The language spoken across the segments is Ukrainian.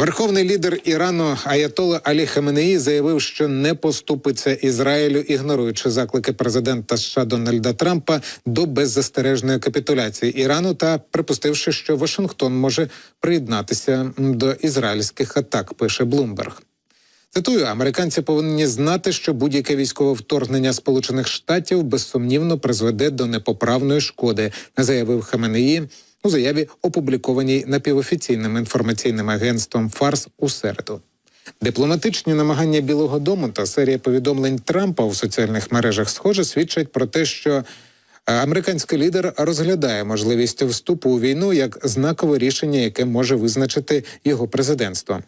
Верховний лідер Ірану Аятола Алі Хаменеї заявив, що не поступиться Ізраїлю, ігноруючи заклики президента США Дональда Трампа до беззастережної капітуляції Ірану та припустивши, що Вашингтон може приєднатися до ізраїльських атак. Пише Блумберг. Цитую, американці повинні знати, що будь-яке військове вторгнення Сполучених Штатів безсумнівно призведе до непоправної шкоди, заявив Хаменеї у заяві, опублікованій напівофіційним інформаційним агентством Фарс у середу. Дипломатичні намагання Білого Дому та серія повідомлень Трампа у соціальних мережах схоже свідчать про те, що е, американський лідер розглядає можливість вступу у війну як знакове рішення, яке може визначити його президентство.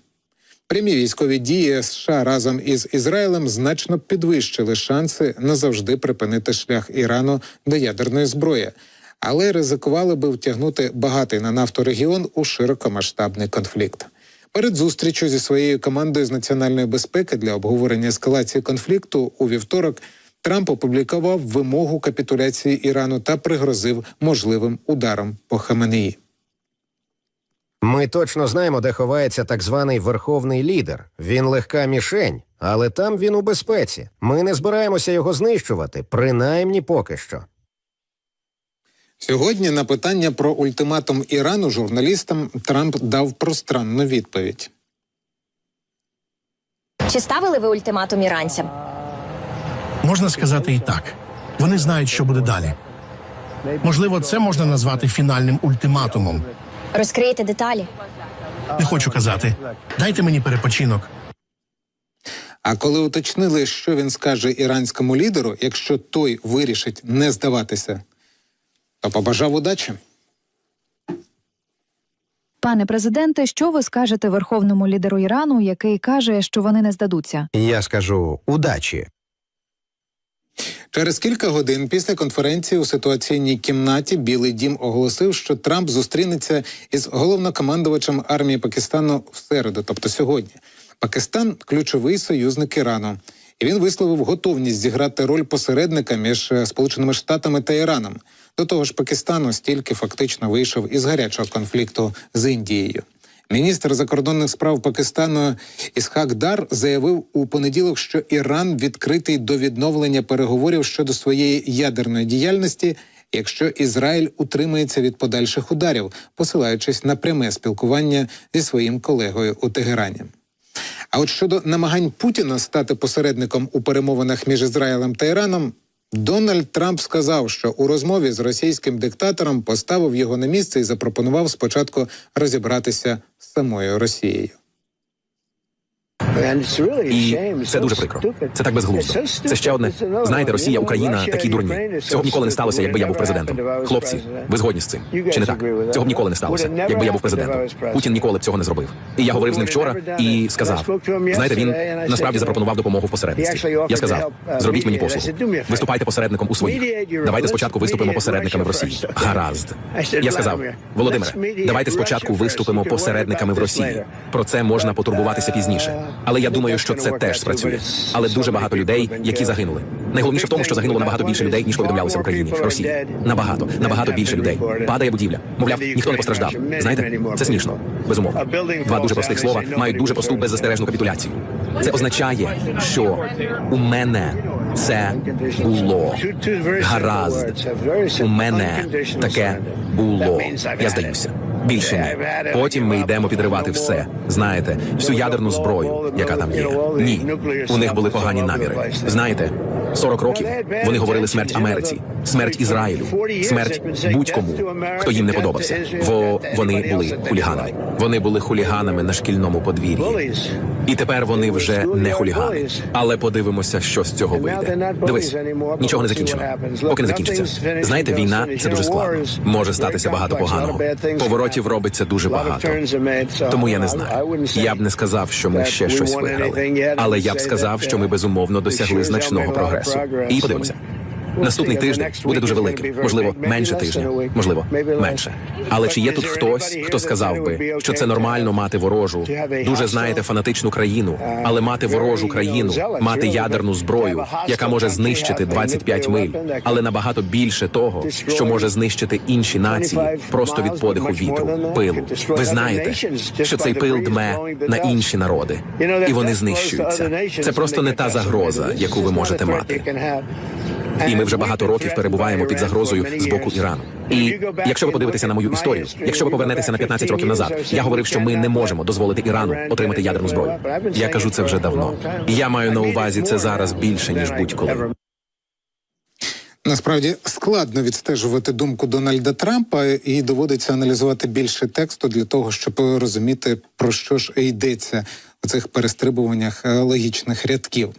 Прямі військові дії США разом із Ізраїлем значно підвищили шанси назавжди припинити шлях Ірану до ядерної зброї, але ризикували би втягнути багатий на нафту регіон у широкомасштабний конфлікт. Перед зустрічю зі своєю командою з національної безпеки для обговорення ескалації конфлікту у вівторок Трамп опублікував вимогу капітуляції Ірану та пригрозив можливим ударом по Хаменеї. Ми точно знаємо, де ховається так званий верховний лідер. Він легка мішень, але там він у безпеці. Ми не збираємося його знищувати, принаймні поки що. Сьогодні на питання про ультиматум Ірану журналістам Трамп дав пространну відповідь. Чи ставили ви ультиматум іранцям? Можна сказати і так. Вони знають, що буде далі. Можливо, це можна назвати фінальним ультиматумом. Розкриєте деталі? Не хочу казати. Дайте мені перепочинок. А коли уточнили, що він скаже іранському лідеру, якщо той вирішить не здаватися, то побажав удачі. Пане президенте, що ви скажете верховному лідеру Ірану, який каже, що вони не здадуться? Я скажу удачі. Через кілька годин після конференції у ситуаційній кімнаті Білий Дім оголосив, що Трамп зустрінеться із головнокомандувачем армії Пакистану в середу, тобто сьогодні. Пакистан ключовий союзник Ірану, і він висловив готовність зіграти роль посередника між е, Сполученими Штатами та Іраном. До того ж, Пакистан остільки фактично вийшов із гарячого конфлікту з Індією. Міністр закордонних справ Пакистану Ісхак Дар заявив у понеділок, що Іран відкритий до відновлення переговорів щодо своєї ядерної діяльності, якщо Ізраїль утримається від подальших ударів, посилаючись на пряме спілкування зі своїм колегою у Тегерані. А от щодо намагань Путіна стати посередником у перемовинах між Ізраїлем та Іраном, Дональд Трамп сказав, що у розмові з російським диктатором поставив його на місце і запропонував спочатку розібратися з самою Росією. І це дуже прикро. Це так безглуздо. Це ще одне. Знаєте, Росія, Україна такі дурні. Цього б ніколи не сталося, якби я був президентом. Хлопці, ви згодні з цим? Чи не так? Цього б ніколи не сталося, якби я був президентом. Путін ніколи б цього не зробив. І я говорив з ним вчора і сказав: знаєте, він насправді запропонував допомогу в посередництві. Я сказав: зробіть мені послугу. Виступайте посередником у своїх. Давайте спочатку виступимо посередниками в Росії. Гаразд. Я сказав, Володимире, давайте спочатку виступимо посередниками в Росії. Про це можна потурбуватися пізніше. Але я думаю, що це теж спрацює. Але дуже багато людей, які загинули. Найголовніше в тому, що загинуло набагато більше людей, ніж повідомлялося в Україні, Росії. Набагато, набагато більше людей. Падає будівля. Мовляв, ніхто не постраждав. Знаєте, це смішно. Безумовно. Два дуже простих слова мають дуже просту беззастережну капітуляцію. Це означає, що у мене це було гаразд. У мене таке було. Я здаюся. Більше ні. Потім ми йдемо підривати все. Знаєте, всю ядерну зброю, яка там є. Ні, у них були погані наміри. Знаєте, 40 років вони говорили смерть Америці, смерть Ізраїлю, смерть будь-кому, хто їм не подобався. Бо вони були хуліганами. Вони були хуліганами на шкільному подвір'ї. І тепер вони вже не хулігани. Але подивимося, що з цього вийде. Дивись, нічого не закінчено. Поки не закінчиться. Знаєте, війна це дуже складно. Може статися багато поганого. Поворотів робиться дуже багато. Тому я не знаю. Я б не сказав, що ми ще щось виграли. Але я б сказав, що ми безумовно досягли значного прогресу. І подивимося. Наступний тиждень буде дуже великим. Можливо, менше тижня, можливо, менше. Але чи є тут хтось, хто сказав би, що це нормально мати ворожу, дуже знаєте фанатичну країну, але мати ворожу країну, мати ядерну зброю, яка може знищити 25 миль, але набагато більше того, що може знищити інші нації просто від подиху вітру, пилу. Ви знаєте, що цей пил дме на інші народи, і вони знищуються. Це просто не та загроза, яку ви можете мати. І ми вже багато років перебуваємо під загрозою з боку Ірану. І якщо ви подивитеся на мою історію, якщо ви повернетеся на 15 років назад, я говорив, що ми не можемо дозволити Ірану отримати ядерну зброю. Я кажу це вже давно. Я маю на увазі це зараз більше ніж будь-коли. Насправді складно відстежувати думку Дональда Трампа, і доводиться аналізувати більше тексту для того, щоб розуміти про що ж йдеться у цих перестрибуваннях логічних рядків.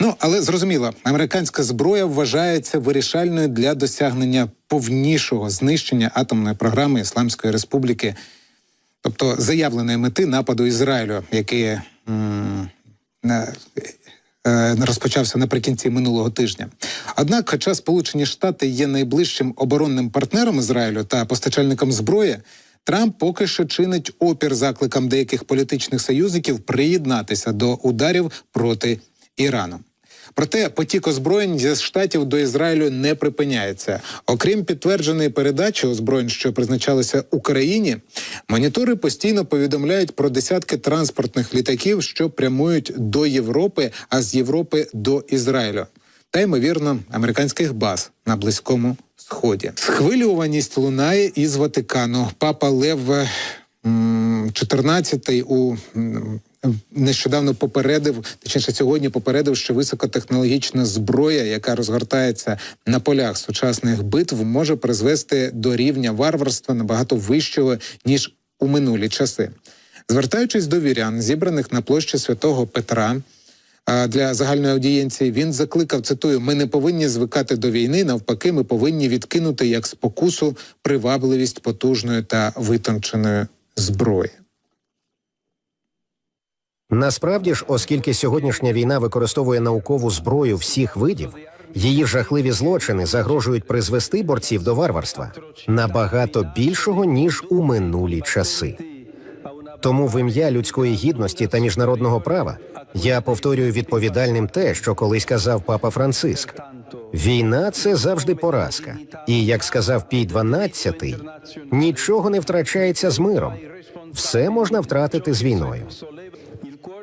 Ну але зрозуміло, американська зброя вважається вирішальною для досягнення повнішого знищення атомної програми Ісламської Республіки, тобто заявленої мети нападу Ізраїлю, який м, е, розпочався наприкінці минулого тижня. Однак, хоча Сполучені Штати є найближчим оборонним партнером Ізраїлю та постачальником зброї, Трамп поки що чинить опір закликам деяких політичних союзників приєднатися до ударів проти Ірану. Проте потік озброєнь зі штатів до Ізраїлю не припиняється. Окрім підтвердженої передачі озброєнь, що призначалися Україні, монітори постійно повідомляють про десятки транспортних літаків, що прямують до Європи, а з Європи до Ізраїлю. Та ймовірно американських баз на близькому сході. Схвилюваність лунає із Ватикану. Папа Лев е, м, 14 у нещодавно попередив, точніше сьогодні попередив, що високотехнологічна зброя, яка розгортається на полях сучасних битв, може призвести до рівня варварства набагато вищого ніж у минулі часи. Звертаючись до вірян, зібраних на площі святого Петра. Для загальної аудієнції він закликав цитую: ми не повинні звикати до війни. Навпаки, ми повинні відкинути як спокусу привабливість потужної та витонченої зброї. Насправді ж, оскільки сьогоднішня війна використовує наукову зброю всіх видів, її жахливі злочини загрожують призвести борців до варварства набагато більшого ніж у минулі часи. Тому в ім'я людської гідності та міжнародного права я повторюю відповідальним те, що колись казав папа Франциск. Війна це завжди поразка. І як сказав Пій XII, нічого не втрачається з миром. Все можна втратити з війною.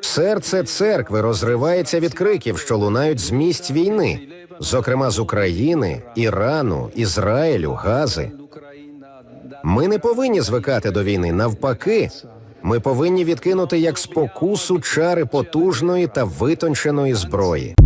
Серце церкви розривається від криків, що лунають з місць війни, зокрема з України, Ірану, Ізраїлю, Гази. Ми не повинні звикати до війни. Навпаки, ми повинні відкинути як спокусу чари потужної та витонченої зброї.